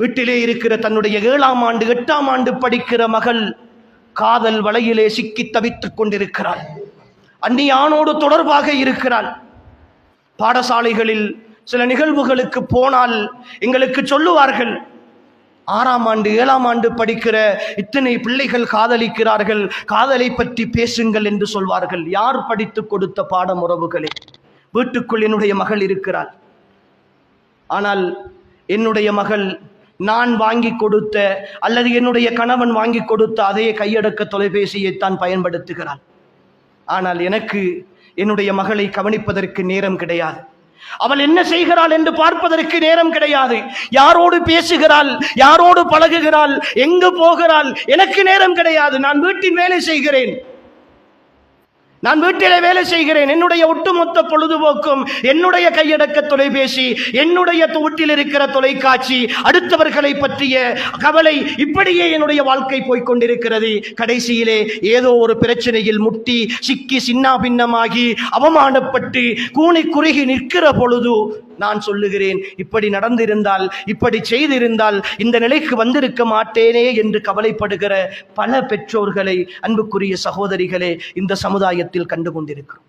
வீட்டிலே இருக்கிற தன்னுடைய ஏழாம் ஆண்டு எட்டாம் ஆண்டு படிக்கிற மகள் காதல் வலையிலே சிக்கி தவித்துக் கொண்டிருக்கிறாள். அந்நியானோடு தொடர்பாக இருக்கிறாள். பாடசாலைகளில் சில நிகழ்வுகளுக்கு போனால் எங்களுக்கு சொல்லுவார்கள் ஆறாம் ஆண்டு ஏழாம் ஆண்டு படிக்கிற இத்தனை பிள்ளைகள் காதலிக்கிறார்கள் காதலை பற்றி பேசுங்கள் என்று சொல்வார்கள். யார் படித்து கொடுத்த பாடம் உறவுகளே? வீட்டுக்குள் என்னுடைய மகள் இருக்கிறாள். ஆனால் என்னுடைய மகள் நான் வாங்கி கொடுத்த அல்லது என்னுடைய கணவன் வாங்கி கொடுத்த அதே கையடக்க தொலைபேசியைத்தான் பயன்படுத்துகிறாள் ஆனால் எனக்கு என்னுடைய மகளை கவனிப்பதற்கு நேரம் கிடையாது. அவள் என்ன செய்கிறாள் என்று பார்ப்பதற்கு நேரம் கிடையாது. யாரோடு பேசுகிறாள் யாரோடு பழகுகிறாள் எங்கு போகிறாள் எனக்கு நேரம் கிடையாது. நான் வீட்டில் வேலை செய்கிறேன். நான் வீட்டிலே வேலை செய்கிறேன். என்னுடைய ஒட்டுமொத்த பொழுதுபோக்கும் என்னுடைய கையடக்க தொலைபேசி என்னுடைய வீட்டில் இருக்கிற தொலைக்காட்சி அடுத்தவர்களை பற்றிய கவலை இப்படியே என்னுடைய வாழ்க்கை போய்கொண்டிருக்கிறது கடைசியிலே ஏதோ ஒரு பிரச்சனையில் முட்டி சிக்கி சின்னா பின்னமாகி அவமானப்பட்டு கூனி குறுகி நிற்கிற பொழுது நான் சொல்லுகிறேன். இப்படி நடந்திருந்தால் இப்படி செய்திருந்தால் இந்த நிலைக்கு வந்திருக்க மாட்டேனே என்று கவலைப்படுகிற பல பெற்றோர்களை அன்புக்குரிய சகோதரிகளே இந்த சமுதாயத்தில் கண்டு கொண்டிருக்கிறோம்.